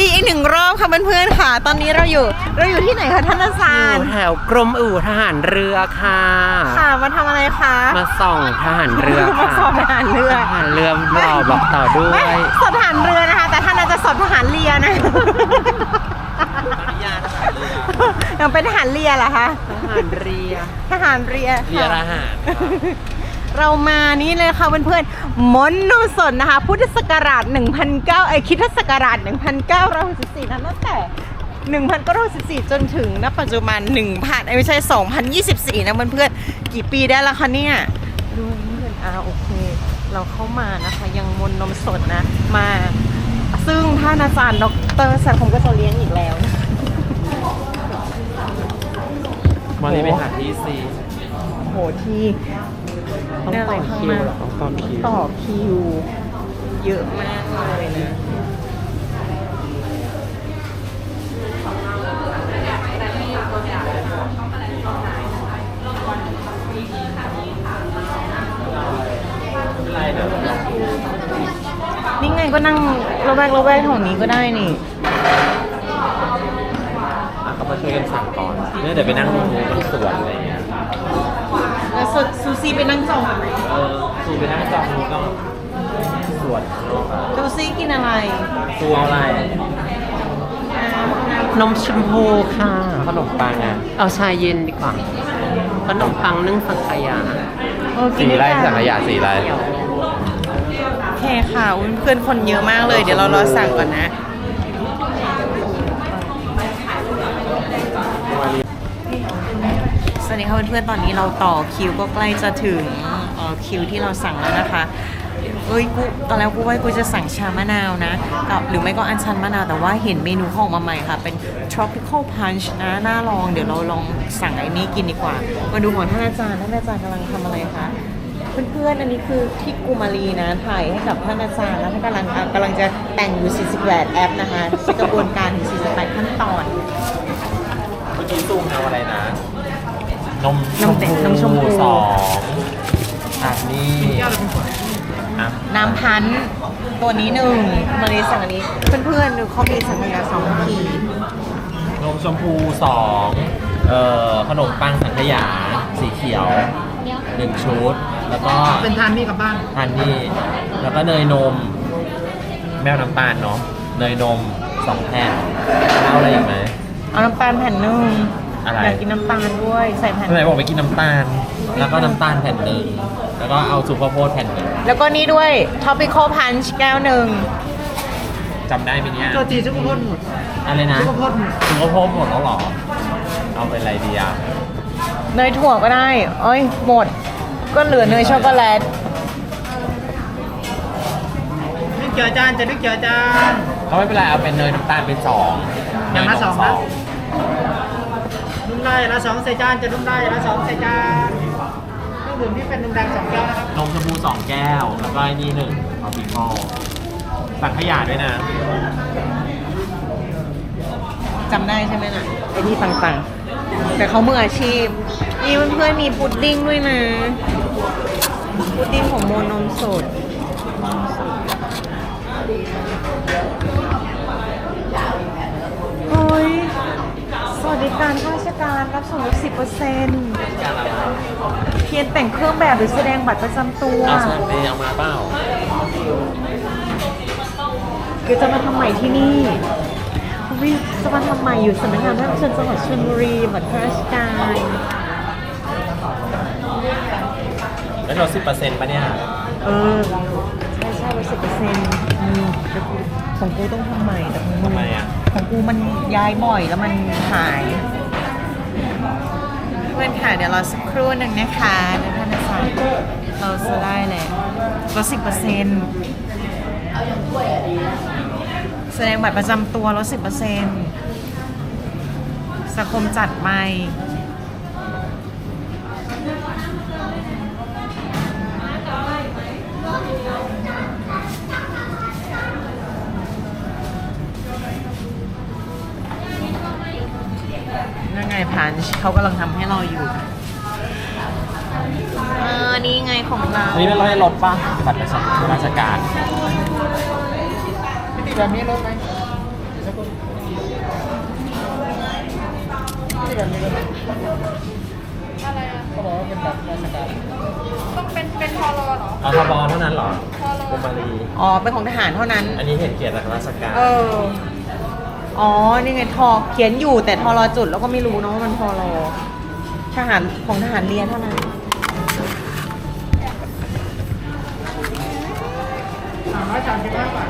ดีอีกหนึ่งรอบค่ะเพื่อนๆค่ะ ตอนนี้เราอยู่ เราอยู่ที่ไหนคะท่านอาจาอรยู่ย์ แถวกรมอู่ทหารเรือค่ะ ค่ะมาทำอะไรคะมาส่องทหารเรือมาค่ะสอบทหารเรือทหารเรือรอบอกต่อด้วไม่ย สอบทหารเรือนะคะ แต่ท่านอาจจะสอบทหารเรือนะยังเป็นทหารเรือเหรอคะ ทหารเรือทหารเรือเรือทค่ะหาร เรามานี่เลยค่ะเพื่อนๆมนต์นมสนนะคะ พุทธศักราช1,009ไอยคริดศักราช1,964นั้นตั้งแต่1,964จนถึงณปัจจุบัน1,000เอ้ยไม่ใช่ 2,024 นะเพื่อนๆกี่ปีได้แล้วคะเนี่ย ดูนี่เป็นอ่าโอเค เราเข้ามานะคะ ยังมนต์นมสดนะ มา ซึ่งท่านอาจารย์ดรสันคมก็จะเลี้ยงอีกแล้วนะวันนี้ไปหาที่ซีโอ้โหที่ ต้องต่อคิวเหรอต้องต่อคิวต่อคิว เยอะมากเลยนะนี่ไงก็นั่งระแวกระแวกแถวนี้ก็ได้นี่อะก็มาช่วยกันสั่งก่อนเนี่ยเดี๋ยวไปนั่งตรงนู้นมันสวนอะไรอย่างเงี้ย แล้วซูซูซีไปนั่งจองไหมเออสูไปนั่งจองนู้นก็สวนซูซีกินอะไรสูเอาอะไร นมชมพูค่ะ ขนมปังอะ เอาชาเย็นดีกว่า ขนมปังนึ่งสังขยาเออกินด้วยกันสีไร โอเคค่ะอุ๊ยเพื่อนคนเยอะมากเลย เดี๋ยวเรารอสั่งก่อนนะ ส วัสดีค่ะเพื่อนๆ ตอนนี้เราต่อคิวก็ใกล้จะถึงคิวที่เราสั่งแล้วนะคะเอ้ยกูตอนแรกกูว่ากูจะสั่งชามะนาวนะกับหรือไม่ก็อัญชันมะนาวแต่ว่าเห็นเมนูขออกมาใหม่ค่ะ เป็น tropical punch นะน่าลองเดี๋ยวเราลองสั่งไอ้นี้กินดีกว่า มาดูของท่านอาจารย์ท่านอาจารย์กำลังทำอะไรคะเพื่อนๆ อันนี้คือที่กุมารีนะถ่ายให้กับท่านอาจารย์แล้วท่านกำลังกำลังจะแต่งอยู่ 48 แอปนะคะกระบวนการถึง 48 ขั้นตอนเมื่อกี้ซูมเอาอะไรนะ นมนมเด็กนมชมพู สองอะนี่อะน้ำพันธุ์ตัวนี้หนึ่งมาเลยสั่งอันนี้ เพื่อนๆดูเขามีสัญญาสองขีดนมชมพูสองเอ่อขนมปังสังขยาสีเขียวหนึ่งชุด แล้วก็เป็นทานนี่กลับบ้านทานนี่แล้วก็เนยนม แมวน้ำตาลเนาะเนยนมสองแผ่นเอาอะไรอีกไหมเอาน้ำตาลแผ่นหนึ่ง อะไรอยากกินน้ำตาลด้วยใส่แผ่นทำไมบอกไปกินน้ำตาล แล้วก็น้ำตาลแผ่นหนึ่งแล้วก็เอาสุกข้าวโพดแผ่นหนึ่งแล้วก็นี่ด้วย tropical punch แก้วหนึ่งจำได้ไหมเนี่ยตัวจีชุกโพดหมดอะไรนะชุกโพดหมดสุกข้าวโพดหมดแล้วเหรอ เอาเป็นอะไรดีอะเนยถั่วก็ได้เอ้ยหมด ก็เหลือเนยช็อกโกแลตนึกเจอจานจะนึกเจอจานก็ไม่เป็นไรเอาเป็นเนยน้ำตาลเป็นสองอย่างละเนยนมสองนะนุ่ม ได้ละสองใส่จานจะนุ่มได้ละสองใส่จานเครื่องดื่มที่เป็นนมแดงสองแก้วนะครับนมชมพูสองแก้ว แล้วก็ไอ้นี่หนึ่งเอาปีคอลสังขยาด้วยนะ จำได้ใช่ไหมน่ะไอที่ต่างๆ แต่เขามืออาชีพ นี่เพื่อนๆมีพุดดิ้งด้วยนะ พุดดิ้งของโมนมสด โอ้ย สวัสดิการข้าราชการรับส่วนลดสิบเปอร์เซ็นต์เพียนแต่งเครื่องแบบหรือแสดงบัตรประจำตัวเอาแซนเปเอามาเปล่าเดี๋ยวจะมาทำใหม่ที่นี่วิจะมาทำใหม่อยู่สำนักงานท่านเชิญจังหวัดชลบุรีบัตรข้าราชการแล้วเราสิบเปอร์เซ็นต์ปะเนี่ย เออ ใช่ใช่ร้อยสิบเปอร์เซ็นต์ ของกูต้องทำใหม่แต่ของมึทำงไมอะ ของกูมันย้ายบ่อยแล้วมันหายเพื่อนค่ะเดี๋ยวรอสักครู่หนึ่งนะคะเดี๋ยวท่านอาจารย์เราจะได้เลยลดสิบเปอร์เซ็นต์แสดงบัตรประจำตัวลดสิบเปอร์เซ็นต์สังคมจัดใหม่นั่น ไงพันเขากำลังทำให้เราอยู่เออนี่ไงของเราอันนี้เป็นรถให้รถป่ะบัตรประชาชนราชการพี่ติแบบนี้รถไหมพี่แบบนี้รถไหมอะไรอะอกเป็นบัไรต้องเป็นเป็นทอรอเหรออ๋อทบเท่านั้นเหรอทอรอบุมารีอ๋อเป็นของทหารเท่านั้น อันนี้เห็นเกียรติราชการ เออ อ๋อ นี่ไงทอเขียนอยู่แต่ทอรอจุดแล้วก็ไม่รู้เนาะว่ามันทอรอทหารของทหารเรียนเท่านั้นสามร้อยสามสิบห้าบาท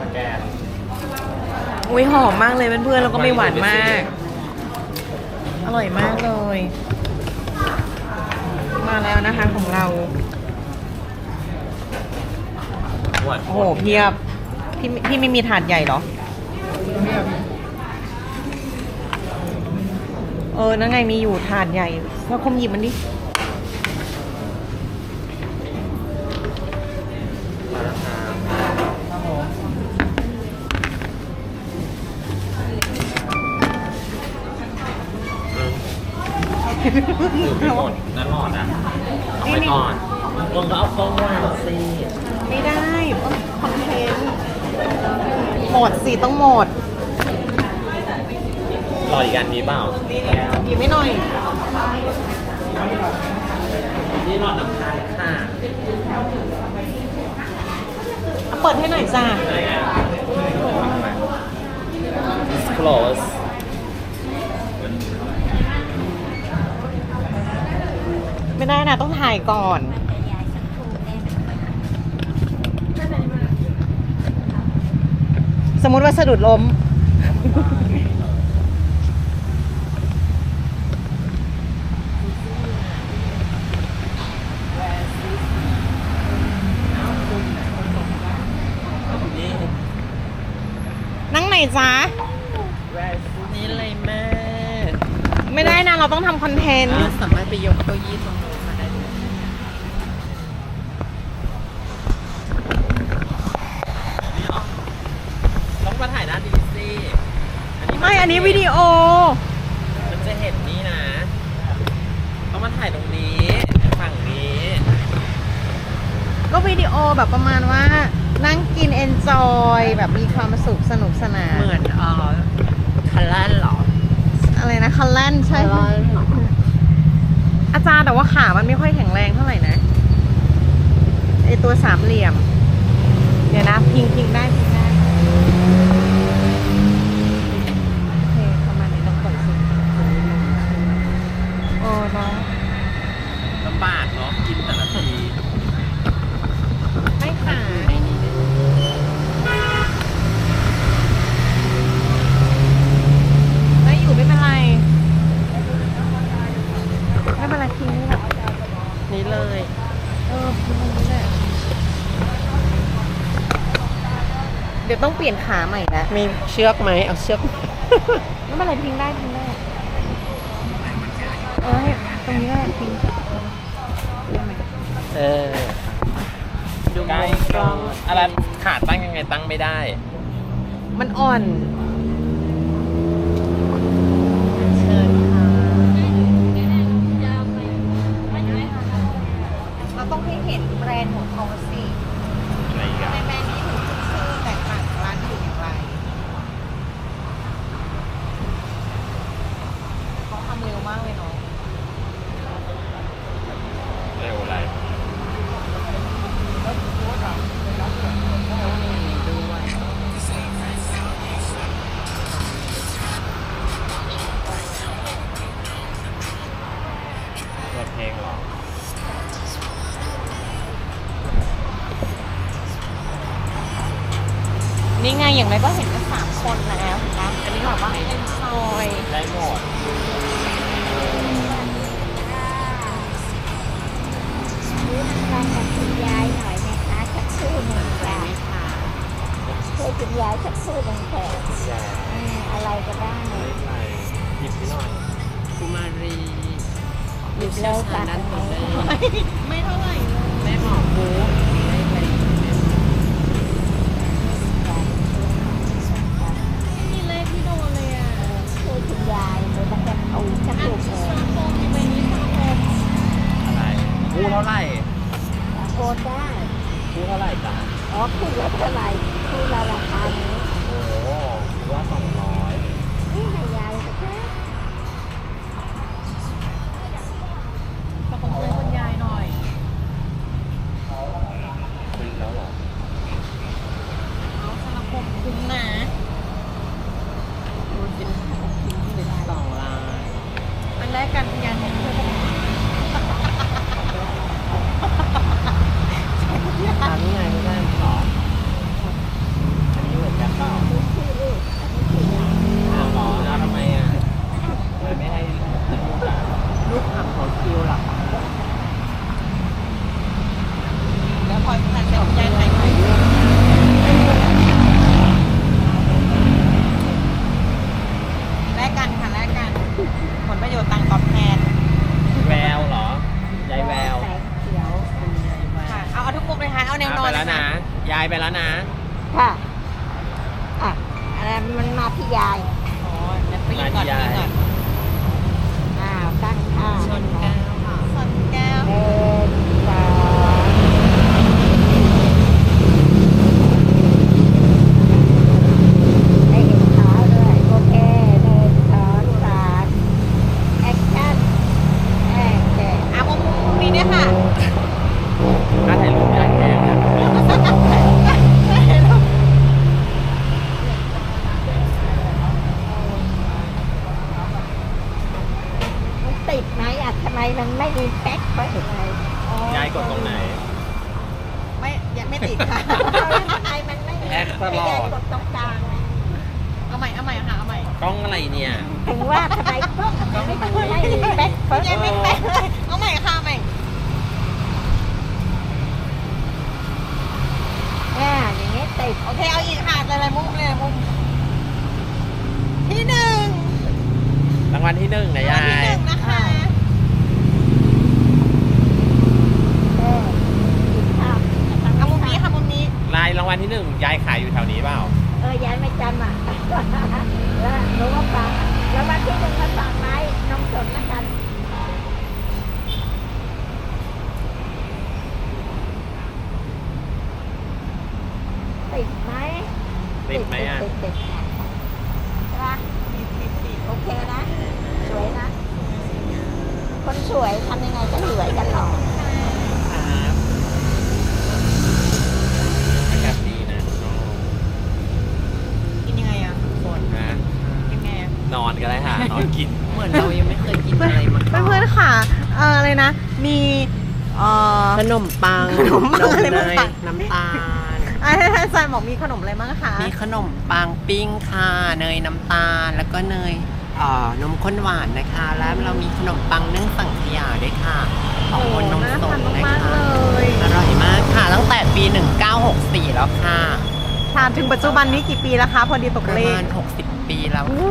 สแกนอุ้ยหอมมากเลยเพื่อนๆแล้วก็ไม่หวานมาก อร่อยมากเลย มาแล้วนะคะของเรา หวานโอ้โหเพียบพี่พี่ไม่มีถาดใหญ่เหรอ เออ นั่นไงมีอยู่ถาดใหญ่ว่าคมหยิบมันดิมาแล้วครับครับผมอืมดื่มไม่หมดนั่นหมดอะเอาไปก่อนลงก็เอากล้องวางสิไม่ได้ต้องคอนเทนต์หมดสิต้องหมด รออีกอันนี้เปล่าหยิบไม่หน่อยนี่หลอดน้ำตาลค่ะเอาเปิดให้หน่อยจ้าไหนอะ close ไม่ได้นะต้องถ่ายก่อน สมมุติว่าสะดุดล้ม นี่ นั่งไหน จ๊ะนี่เลยแม่ ไม่ได้นะเราต้องทำคอนเทนต์ สามารถไปยกเก้าอี้ตรงนู้นมาได้เลยต้องมาถ่ายด้านนี้สิไม่ อันนี้วิดีโอ มันจะเห็นนี่นะ ต้องมาถ่ายตรงนี้ ฝั่งนี้ ก็วิดีโอแบบประมาณว่า นั่งกินเอนจอยแบบมีความสุขสนุกสนาน เหมือนเอ่อคันลันเหรออะไรนะคันแลนใช่ไหมอาจารย์แต่ว่าขามันไม่ค่อยแข็งแรงเท่าไหร่นะไอตัวสามเหลี่ยม เดี๋ยวนะ พิงพิงได้พิงได้โอเคประมาณนี้ต้องเปิดสิโอ้เนาะ ลำบากเนาะ กินแต่ละที ไม่ขาได้อยู่ไม่เป็นไร ไม่เป็นไรทิ้งนี่แหละ นี่เลย เออทิ้งตรงนี้แหละเดี๋ยว ต้องเปลี่ยนขาใหม่แล้วมีเชือกไหมเอาเชือก ไม่เป็นไรทิ้งได้ทิ้งได้เออให้ตรงนี้ก็ได้ทิ้งได้ไหมเออดูใกล้กล้องอะไรขาตั้งยังไงตั้งไม่ได้ มันอ่อน อย่างไรก็เห็นกันสามคนแล้วนะอันนี้แบบว่าเอ็นจอยได้หมดฟังกับคุณยายหน่อยนะคะสักครู่หนึ่งค่ะช่วยคุณยายสักครู่หนึ่งเถอะแย่อืมอะไรก็ได้หยิบหน่อยกุมารีหยิบแล้วตัดนั้นหมดเลยไม่เท่าไหร่เลยแม่หมอบู 那 แนวนอนไปแล้วนะ ยายไปแล้วนะ ค่ะอะอะไรมันมาที่ยายอ๋อเดี๋ยวไปยิงก่อนไปยิงก่อนอ้าวตั้งท่าชนแก้วค่ะชนแก้ว หนึ่งสองให้เห็นขาด้วยโอเคหนึ่งสองสามแอคชั่นโอเค อะมุมมุมนี้เนี่ยค่ะ ถ้าถ่ายรูปยายแพงนะ มันติดไหมอะทำไมมันไม่มีแป๊กเพราะเห็นอะไร ยายกดตรงไหน ไม่ยังไม่ติดค่ะ ทำไมมันไม่มี แป๊กตลอด ให้ยายกดตรงกลางอะ เอาใหม่ เอาใหม่ค่ะ เอาใหม่ กล้องอะไรเนี่ย ถึงว่าทำไมไม่มีแป๊กเพราะยังไม่แปะเลยเอาใหม่ค่ะใหม่อ่าอย่างนี้ติดโอเคเอาอีกค่ะหลายๆมุมเลยมุมที่หนึ่งรางวัลที่หนึ่งนะรางวัยที่หนึ่งนะคะเอามุมนี้ค่ะมุมนี้ ลายรางวัลที่หนึ่งยายขายอยู่แถวนี้เปล่า เออยายไม่จำอะ แล้วรู้ว่าฟังแล้ววันที่หนึ่งมาฝากไม้นมสดแล้วกันติดไหมติดไหมอะ ติดติดติดใช่ปะโอเคนะ สวยนะ คนสวยทำยังไงก็สวยกันหรอก ครับอากาศดีนะชอบ กินยังไงอะ คนนะ กินไงอะ นอนก็ได้ค่ะ นอนกิน เหมือนเรายังไม่เคยกินอะไรมาก่อน เพื่อนๆค่ะ เอ่ออะไรนะ มีเอ่อ ข นมปังขนมปังอะไรเนบ้างยคะ น้ำตาล อะให้ท่านอาจารย์บอกมีขนมอะไรบ้างคะมีขนมปังปิ้งค่ะ เนยน้ำตาล แล้วก็เนยเอ่อนมข้นหวานนะคะ แล้วเรามีขนมปังนึ่งสังขยาด้วยค่ะของบนนมสดน่านะทานมากคะ ๆเลยอร่อยมากค่ะ ตั้งแต่ปี 1964 แล้วค่ะ ทานถึงปัจจุบันนี้กี่ปีแล้วคะ พอดีตกประเลมาขณ60 ปีแล้วโอ้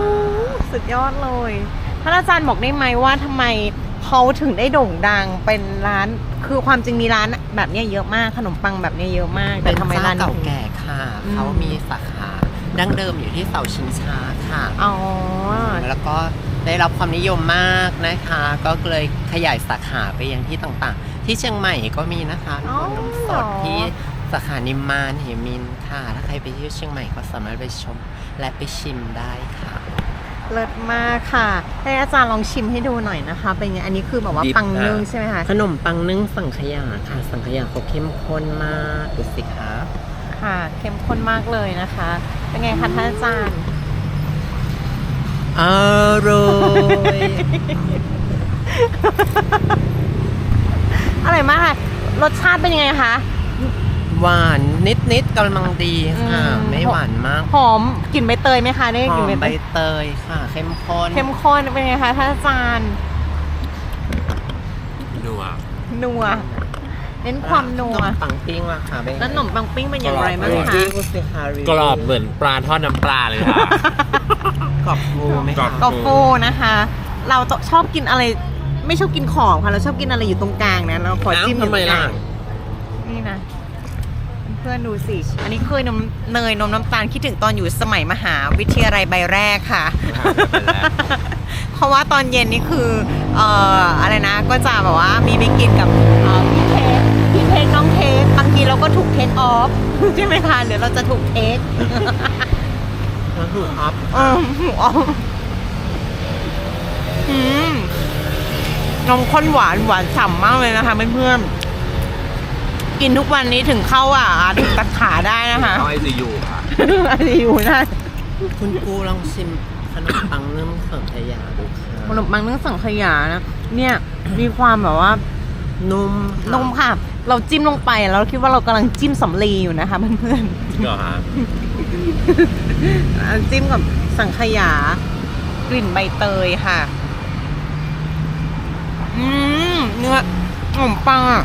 ค่ะสุดยอดเลยท่านอาจารย์บอกได้ไหมว่าทำไม เขาถึงได้โด่งดังเป็นร้านคือความจริงมีร้านแบบเนี้ยเยอะมากขนมปังแบบเนี้ยเยอะมากแต่เป็นทำไมเจ้าร้านนี้เก่าถึงแก่ค่ะอืมเขามีสาขาดั้งเดิมอยู่ที่เสาชิงช้าค่ะอ๋อแล้วก็ได้รับความนิยมมากนะคะ ก็เลยขยายสาขาไปยังที่ต่างๆ ที่เชียงใหม่ก็มีนะคะอ๋อนมสดที่สาขานิมมานเหมินค่ะ ถ้าใครไปเที่ยวเชียงใหม่ก็สามารถไปชมและไปชิมได้ค่ะ เลิศมากค่ะให้อาจารย์ลองชิมให้ดูหน่อยนะคะ เป็นไง อันนี้คือแบบว่าดิบปังค่ะนึ่งใช่ไหมคะขนมปังนึ่งสังขยาค่ะ สังขยาเขาเข้มข้นมากดูสิคะค่ะ เข้มข้นมากเลยนะคะ เป็นไงคะท่านอาจารย์ อร่อยอร่อยมากค่ะ รสชาติเป็นยังไงคะ หวานนิดๆกำลังดีค่ะ อืม ไม่หวานมากหอมกลิ่นใบเตยไหมคะได้หกลิ่อนมใบใบเตยเตยค่ะ เข้มข้นเข้มข้นเป็นไงคะท่านอาจารย์นัวนัวเน้นความนัวขนมปังปิ้งล่ะค่ะเป็นไงแล้วขนมปังปิ้งเป็นอย่างไรบ้างรีคะวิวสิคะวิวกรอบเหมือนปลาทอดน้ำปลาเลยค่ะ กรอบฟูไหมกรอคะบกาโฟนะคะ เราชอบกินอะไรไม่ชอบกินของค่ะเราชอบกินอะไรอยู่ตรงกลางนะเราขอจิ้มอยู่ตรงกลางนี่นะ เพื่อนๆดูสิ อันนี้เคยนมเนยนมน้ำตาลคิดถึงตอนอยู่สมัยมหาวิทยาลัยใบแรกค่ะ เพราะว่าตอนเย็นนี่คือเอ่ออะไรนะก็จะแบบว่ามีไปกินกับเอ่อพี่เค้กพี่เค้กน้องเค้กบางทีเราก็ถูกเทคออฟใช่ไหมคะเดี๋ยวเราจะถูกเทคก็คือออฟอืมอ๋ออืมนมข้นหวานหวานฉ่ำมากเลยนะคะเพื่อนๆ กินทุกวันนี้ถึงเข้าอะถึงตัดขาได้นะคะต้องไอซียูค่ะอะไรอยู่นะคุณกูลองชิมขนมปังนึ่งสังขยาดูค่ะขนมปังนึ่งสังขยานะเนี่ยมีความแบบว่านุ่มนมค่ะ เราจิ้มลงไปแล้วเราคิดว่าเรากำลังจิ้มสำลีอยู่นะคะเพื่อนจริงเหรอคะๆอะจิ้มกับสังขยากลิ่นใบเตยค่ะ อืมเนื้อขนมปังอะ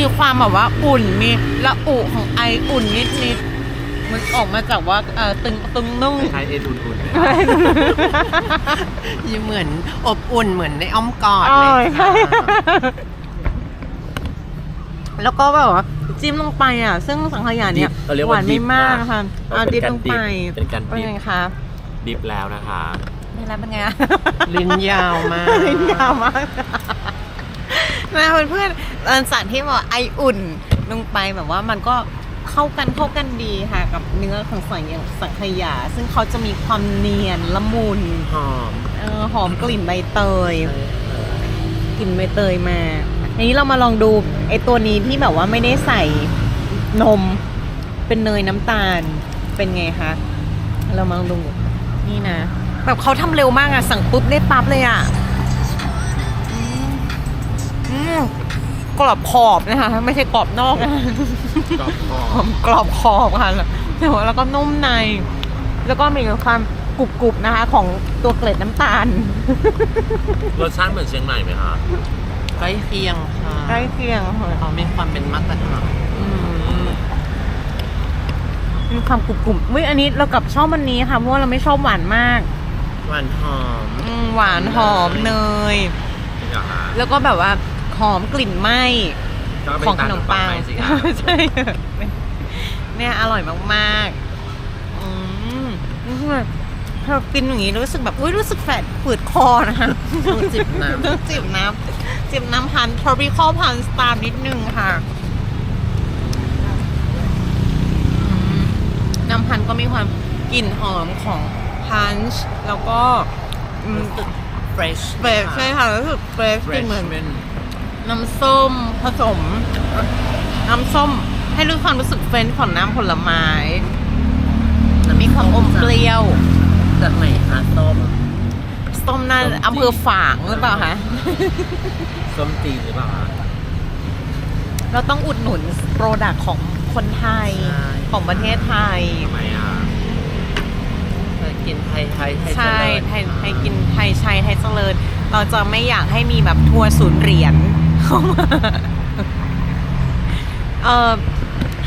มีความแบบว่าอุ่นมีละอุของไออุ่นนิดๆมันออกมาจากว่าเออตึงตึงนุ่ง คล้ายๆเอ็นอุ่นๆยังเหมือนอบอุ่นเหมือนในอ้อมกอดอเลร่อยยใช่ค่ะ แล้วก็แบบว่าจิ้มลงไปอะ ซึ่งสังขยาเนี่ยเราเรียกหว่าวานไม่มากดิบนะค่ะเราเอาเป็นดิบการลงไปดิบเป็นการดิบเป็นไงคะดิฟแล้วนะคะนี่แล้วเป็นไงลิ้นยาวมาก ลิ้นยาวมาก นะเพื่อนๆอันสารที่บอกไออุ่นลงไปแบบว่ามันก็เข้ากันเข้ากันดีค่ะกับเนื้อของสังอย่างสังขยา ซึ่งเขาจะมีความเนียนละมุนหอมเออหอมกลิ่นใบเตยกลิ่นใบเตยมาทีนี้เรามาลองดูไอตัวนี้ที่แบบว่าไม่ได้ใส่นม เป็นเนยน้ำตาลเป็นไงคะเรามาลองดูนี่นะ แบบเขาทำเร็วมากอะสั่งปุ๊บได้ปั๊บเลยอะอืมอืม กรอบขอบนะคะ ไม่ใช่กรอบนอกนะกรอบกรอบกรอบขอบค่ะแต่ว่าแล้วก็นุ่มใน แล้วก็มีความกรุบๆนะคะ ของตัวเกล็ดน้ำตาล รสชาติเหมือนเชียงใหม่ไหมคะใกล้เคียงค่ะใกล้เคียงค่ะเขามีความเป็นมาตรฐานอืมมีความกรุบกรุบเว้ยอันนี้เรากลับชอบวันนี้ค่ะเพราะว่าเราไม่ชอบหวานมาก หวานหอมอืมหวานหอมเนยจริงเหรอคะแล้วก็แบบว่า หอมกลิ่นไหม้ก็เป็ของขตานมปังไปสิคะใช่เนี่ยอร่อยมากๆอืมพอกินอย่างนี้รู้สึกแบบอุ้ยรู้สึกแฝดฝืดคอนะคะต้องจิบน้ำต้องจิบน้ำจิบน้ำพัน tropical punch ตามนิดนึงค่ะอืมน้ำพันธุ์ก็มีความกลิ่นหอมของพันช์แล้วก็อืมรู้สึก fresh เฟรชใช่ค่ะรู้สึกเฟรช fresh เหมือน น้ำส้มผสม น้ำส้มให้รู้ความรู้สึกเฟรนช์ของน้ำผลไม้มีความอมเปรี้ยวจากไหนคะส้ม ส้มน่าอำเภอฝางหรือเปล่าคะ ส้มจีนหรือเปล่าคะเราต้องอุดหนุนโปรดักของคนไทยใช่ ของประเทศไทย ทำไมอะเคยกินไทยไทยไทยใช่เจริญไทยไทยกินไทยใช้ไทยเจริญ เราจะไม่อยากให้มีแบบทัวร์ศูนย์เหรียญ เข้ามาเอ่อ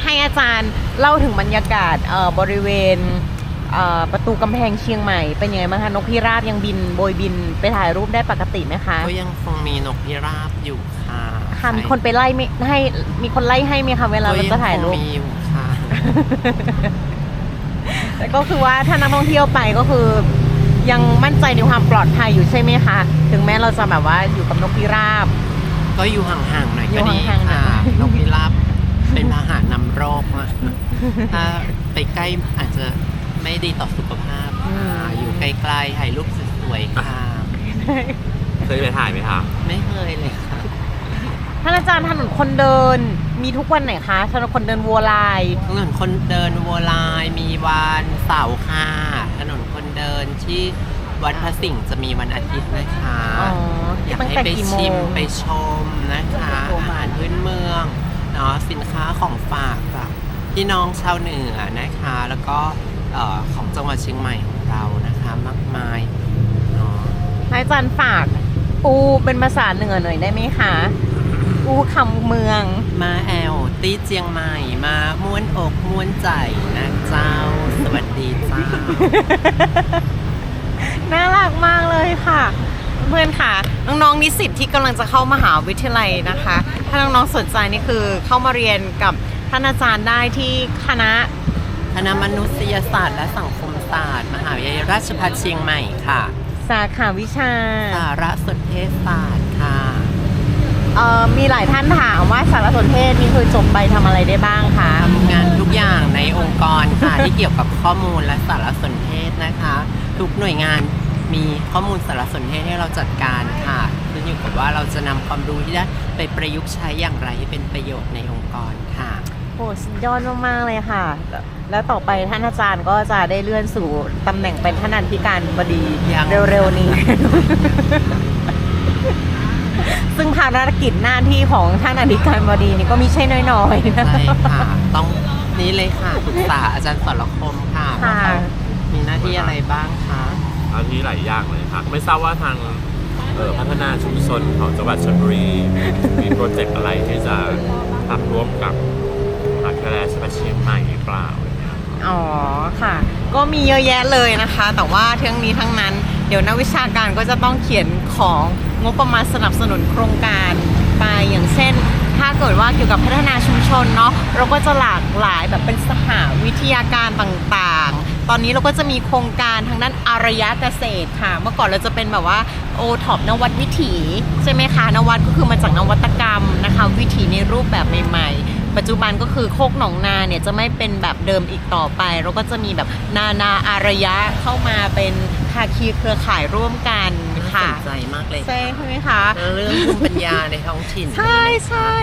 ให้อาจารย์เล่าถึงบรรยากาศเอ่อบริเวณเอ่อประตูกำแพงเชียงใหม่เป็นยังไงบ้างคะนกพิราบยังบินโบยบินไปถ่ายรูปได้ปกติไหมคะก็ยังคงมีนกพิราบอยู่ค่ะค่ะมีคนไปไล่ไม่ให้มีคนไล่ให้ไหมคะเวลาเราจะถ่ายรูปก็งคงมีอยู่ค่ะ แต่ก็คือว่าถ้านักท่องเที่ยวไปก็คือ ยังมั่นใจในความปลอดภัยอยู่ใช่ไหมคะ ถึงแม้เราจะแบบว่าอยู่กับนกพิราบ ก็อยู่ห่างๆหน่อยอยู่ก็ดีห่างๆหน่ค่ะอยนกพิราบเป็นพาหะนำโรคนะถ้าไปใกล้อาจจะไม่ดีต่อสุขภาพค่ะอยู่ไกลๆถ่ายรูปสวยๆค่ะ เคยไปถ่ายไหมคะไม่เคยเลยค่ะ ท่านอาจารย์ถนนคนเดิน มีทุกวันไหนคะถนนคนเดินวัวลาย ถนนคนเดินวัวลายมีวันเสาร์ค่ะถนนคนเดินที่ วัดพระสิงห์จะมีวันอาทิตย์นะคะอ๋ออยากตั้งให้แต่ไปกี่โมชิมง ไปชมนะคะอาหารพื้นเมืองเนาะสินค้าของฝากจากพี่น้องชาวเหนือนะคะ แล้วก็เอ่อของจังหวัดเชียงใหม่ของเรานะคะมากมายเนาะให้อาจารย์ฝากอูเป็นภาษาเหนือหน่อยได้ไหมคะ อูคำเมือง มาแอลตีเจียงใหม่มาม้วนอกม้วนใจนะเจ้า สวัสดีเจ้า น่ารักมากเลยค่ะ เพื่อนค่ะ น้องๆนิสิตที่กำลังจะเข้ามหาวิทยาลัยนะคะ ถ้าน้องๆสนใจนี่คือเข้ามาเรียนกับท่านอาจารย์ได้ที่คณะคณะมนุษยศาสตร์และสังคมศาสตร์ มหาวิทยาลัยราชภัฏเชียงใหม่ค่ะ สาขาวิชา สารสนเทศศาสตร์ค่ะเอ่อมีหลายท่านถามว่าสารสนเทศนี่คือจบไปทำอะไรได้บ้างคะทำงานทุกอย่างในองค์กรค่ะ ที่เกี่ยวกับข้อมูลและสารสนเทศนะคะ ทุกหน่วยงานมีข้อมูลสารสนเทศให้เราจัดการค่ะขึ้นอยู่กับว่าเราจะนำความรู้ที่ได้ไปประยุกต์ใช้อย่างไรให้เป็นประโยชน์ในองค์กรค่ะโอ้สุดยอดมากๆเลยค่ะ แล้วต่อไปท่านอาจารย์ก็จะได้เลื่อนสู่ตำแหน่งเป็นท่านอธิการบดียัง เร็วๆนี้ ซึ่งภารกิจหน้าที่ของท่านอธิการบดีนี่ก็ไม่ใช่น้อยๆนะ ใช่ค่ะ ต้องนี้เลยค่ะปรึกษาอาจารย์สรคมค่ะว่าค่ะ เขา มีหน้าที่อะไรบ้างคะอันนี้หลายอย่างเลยครับไม่ทราบว่าทางเอ่อพัฒนาชุมชนของจังหวัดชลบุรี มีโปรเจกต์อะไรที่จะทำร่วมกับมหาวิทยาลัยราชภัฏเชียงใหม่หรือเปล่าอะไรเงี้ย อ๋อค่ะ ก็มีเยอะแยะเลยนะคะ แต่ว่าทั้งนี้ทั้งนั้น เดี๋ยวนักวิชาการก็จะต้องเขียนของงบประมาณสนับสนุนโครงการไปอย่างเช่น ถ้าเกิดว่าเกี่ยวกับพัฒนาชุมชนเนาะเราก็จะหลากหลายแบบเป็นสหวิทยาการต่างๆ ตอนนี้เราก็จะมีโครงการทางด้านอารยะเกษตรค่ะ เมื่อก่อนเราจะเป็นแบบว่าโอท็อปนวัดวิถีใช่ไหมคะ นวัดก็คือมาจากนวัตกรรมนะคะ วิถีในรูปแบบใหม่ๆ ปัจจุบันก็คือโคกหนองนาเนี่ยจะไม่เป็นแบบเดิมอีกต่อไป เราก็จะมีแบบนานาอารยะเข้ามาเป็นภาคีเครือข่ายร่วมกันน่าค่ะสนใจมากเลยใช่ไหมคะเรื่องภูมิปัญญาในท้องถิ่น ใช่ใช่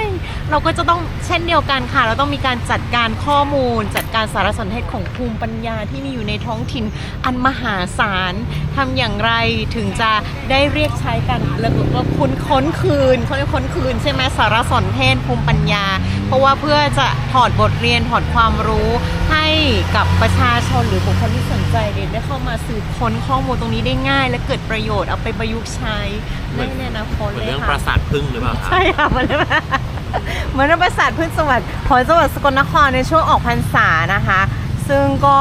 เราก็จะต้องเช่นเดียวกันค่ะ เราต้องมีการจัดการข้อมูลจัดการสารสนเทศของภูมิปัญญาที่มีอยู่ในท้องถิ่นอันมหาศาลทำอย่างไรถึงจะได้เรียกใช้กันแล้วก็คุณค้นคืนเขาเรียกค้นคืนใช่ไหมสารสนเทศภูมิปัญญา เพราะว่าเพื่อจะถอดบทเรียนถอดความรู้ให้กับประชาชนหรือบุคคลที่สนใจเนี่ยได้เข้ามาสืบค้นข้อมูลตรงนี้ได้ง่าย และเกิดประโยชน์เอาไปประยุกต์ใช้ในในอนาคตเหมือนเลยเรื่องค่ะปราสาทพึ่งหรือเปล่าครับใช่ค่ะเหมือนเรื่อง เหมือนประสาทพืชสวัสดิ์ของจังหวัดสกลนครในช่วงออกพรรษานะคะ ซึ่งก็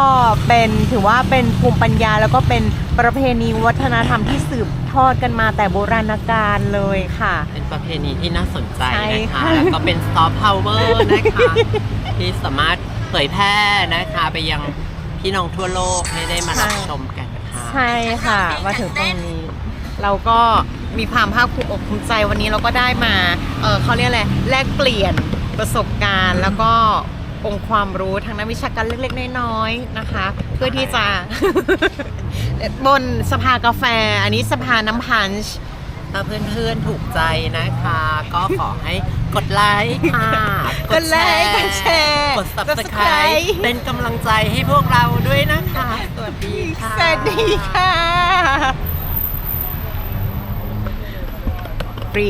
เป็นถือว่าเป็นภูมิปัญญาแล้วก็เป็นประเพณีวัฒนธรรมที่สืบทอดกันมาแต่โบราณกาลเลยค่ะ เป็นประเพณีที่น่าสนใจใช่นะคะค่ะแล้วก็เป็นซอฟต์พาวเวอร์นะคะ ที่สามารถเผยแพร่นะคะไปยังพี่น้องทั่วโลกให้ได้มารับชมกันค่ะ ใช่ค่ะ มาถึงตรงนี้เราก็ มีความภาคภูมิอกภูมิใจวันนี้เราก็ได้มาเออเขาเรียกอะไรแลกเปลี่ยนประสบการณ์แล้วก็องค์ความรู้ทางนักวิชาการเล็กๆ น้อยๆนะคะ เพื่อที่จะบนสภากาแฟ อันนี้สภาน้ำพันช์ถ้าเพื่อนๆถูกใจนะคะ ก็ขอให้กดไลค์ค่ะ กดไลค์กดแชร์กด Subscribe subscribe เป็นกำลังใจให้พวกเราด้วยนะคะ สวัสดีค่ะ สวัสดีค่ะ ฟรี